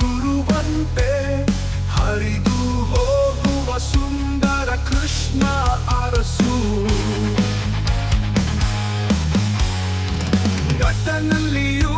ಗುರುವಂತೆ ಹರಿದು ಹೋಗುವ ಸುಂದರ ಕೃಷ್ಣ ಅರಸು ನಟನಲ್ಲಿಯೂ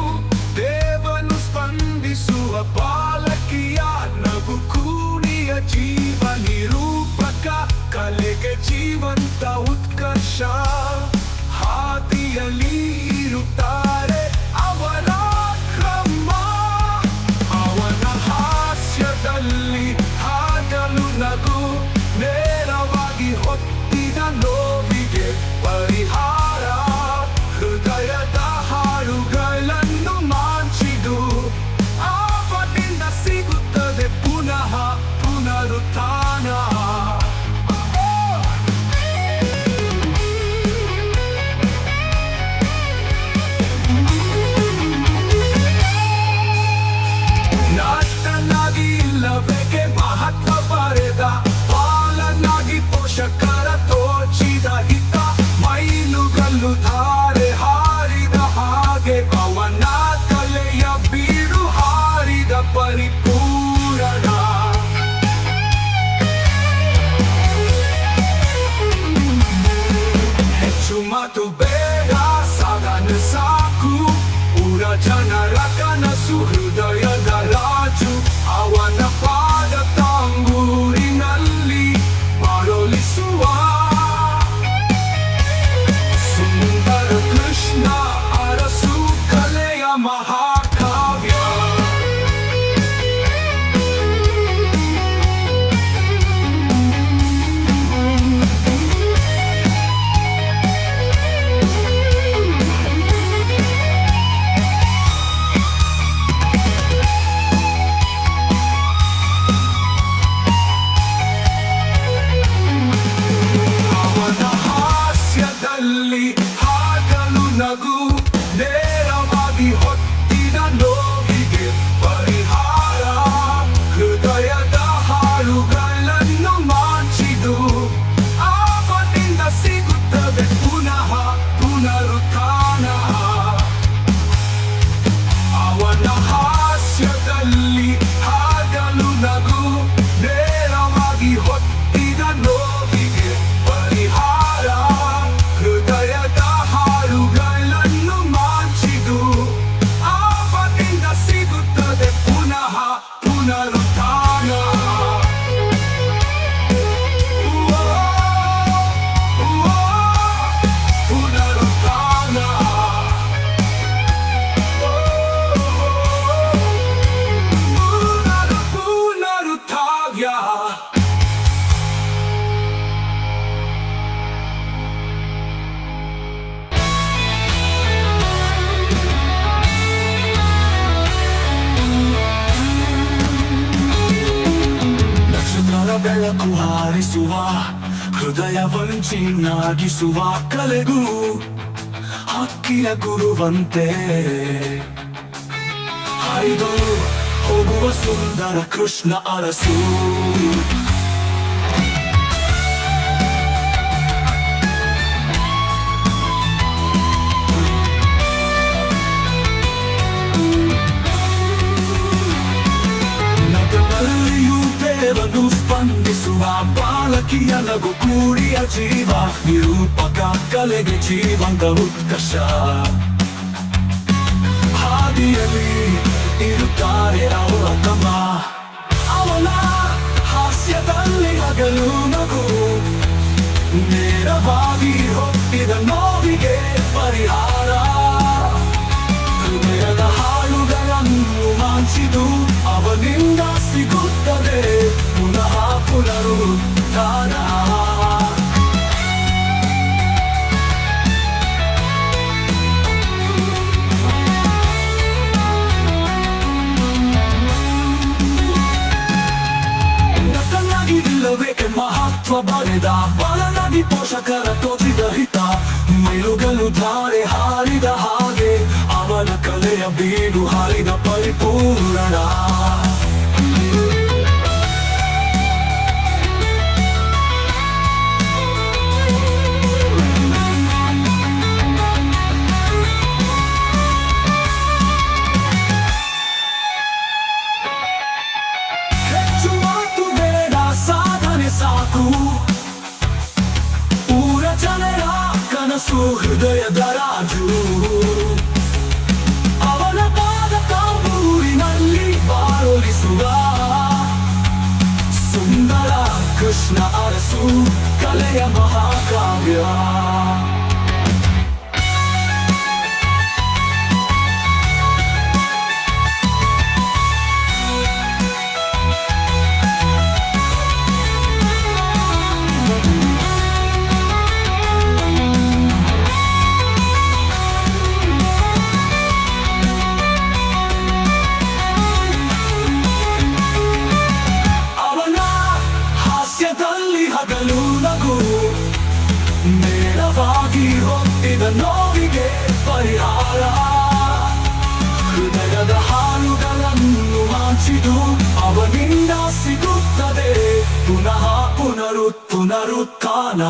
ಕಾಣಿಸುವ ಹೃದಯ ವಂಚಿನ್ನಾಗಿಸುವ ಕಲೆಗೂ ಹಕ್ಕಿಯ ಗುರುವಂತೆ. ಹರಿದು ಹೋಗುವ ಸುಂದರ ಕೃಷ್ಣ ಅರಸು. ದೇವನು ಸ್ಪಂದಿಸುವ ಬಾಲಕಿಯ ನಗು ಕೂಡಿಯ ಜೀವ, ನಿರೂಪಕ ಕಲೆಗೆ ಜೀವಂತ ಉತ್ಕರ್ಷ. ಹಾದಿಯಲ್ಲಿ ಇರುತ್ತಾರೆ ಅವರ ತಮ್ಮ. ಅವನ ಹಾಸ್ಯದಲ್ಲಿ ಹಗಲು ನಗು. ನೇರವಾಗಿ ಹೊತ್ತಿದ ನೋವಿಗೆ ತತ್ವ ಬರೆದ ಬಾಲನಾಗಿ ಪೋಷಕರ ತೋಚಿದ ಹಿತ. ಮೈಲುಗಲು ಧಾರೆ ಹಾರಿದ ಹಾಗೆ, ಅವನ ಕಲೆಯ ಬೀಡು ಹಾರಿದ ಪರಿಪೂರ್ಣ ಅರಸು ಹೃದಯದ ರಾಜು ಅವನ ಪಾದ ಕಾಬೂರಿನಲ್ಲಿ ಬಾರೊಲಿಸುವ ಸುಂದರ ಕೃಷ್ಣ ಅರಸು ಕಲೆಯ ಮಹಾಕಾವ್ಯ ಪರಿಹಾರ ಹೃದಯದ ಹಾಡುಗಳನ್ನು ಹಾಚಿದು ಅವನಿಂದ ಸಿಗುತ್ತದೆ. ಪುನಃ ಪುನರು ಪುನರುತ್ಥಾನ.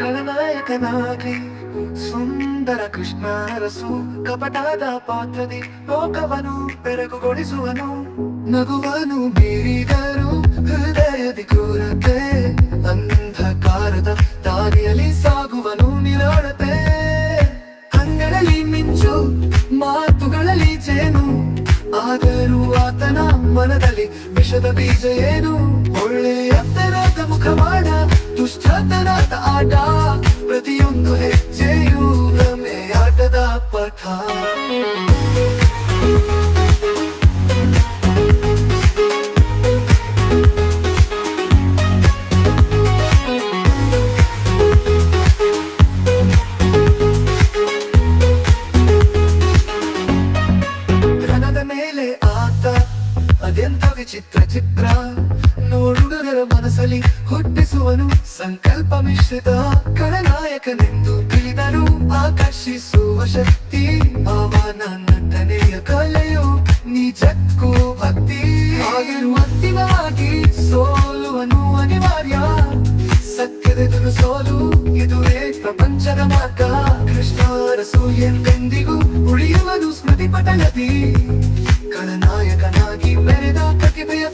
ಖಳನಾಯಕನಾಗಿ ಸುಂದರ ಕೃಷ್ಣ ಕಪಟಾದ ಕಪಟದ ಪಾತ್ರದಿ, ಲೋಕವನು, ಬೆರಗುಗೊಳಿಸುವನು. ನಗುವನು ಬೀರಿದರು ಹೃದಯದಿ ಕ್ರೂರತೆ ಅಂಧಕಾರದ ದಾರಿಯಲ್ಲಿ ಸಾಗುವನು ನಿರಾಳತೆ ಕಣ್ಣಲ್ಲಿ ಮಿಂಚು, ಮಾತುಗಳಲ್ಲಿ ಜೇನು, ಆದರೂ ಆತನ ಮನದಲ್ಲಿ ವಿಷದ ಬೀಜ ಏನು? ಒಳ್ಳೆಯ ತರದ ಮುಖವಾಡ ದುಷ್ಟತನದ ಆಟ, ಪ್ರತಿಯೊಂದು ನಾಯಕನೆಂದು ತಿಳಿದರು ಆಕರ್ಷಿಸುವ ಶಕ್ತಿ ಅವ ನನ್ನನೆಯ ಕಲೆಯು ನಿಜಕ್ಕೂ ಭಕ್ತಿ. ಆಗಿರುವ ಸೋಲುವನು ಅನಿವಾರ್ಯ. ಸತ್ಯದೆದುರು ಸೋಲು ಇದುವೇ ಪ್ರಪಂಚದ ಮಾರ್ಗ. ಕೃಷ್ಣರಸು ಎಂದೆಂದಿಗೂ ಉಳಿಯುವನು ಸ್ಮೃತಿ ಪಟಲತಿ ಕಳನಾಯಕನಾಗಿ ಬೆರೆದ ಪ್ರತಿಭೆಯ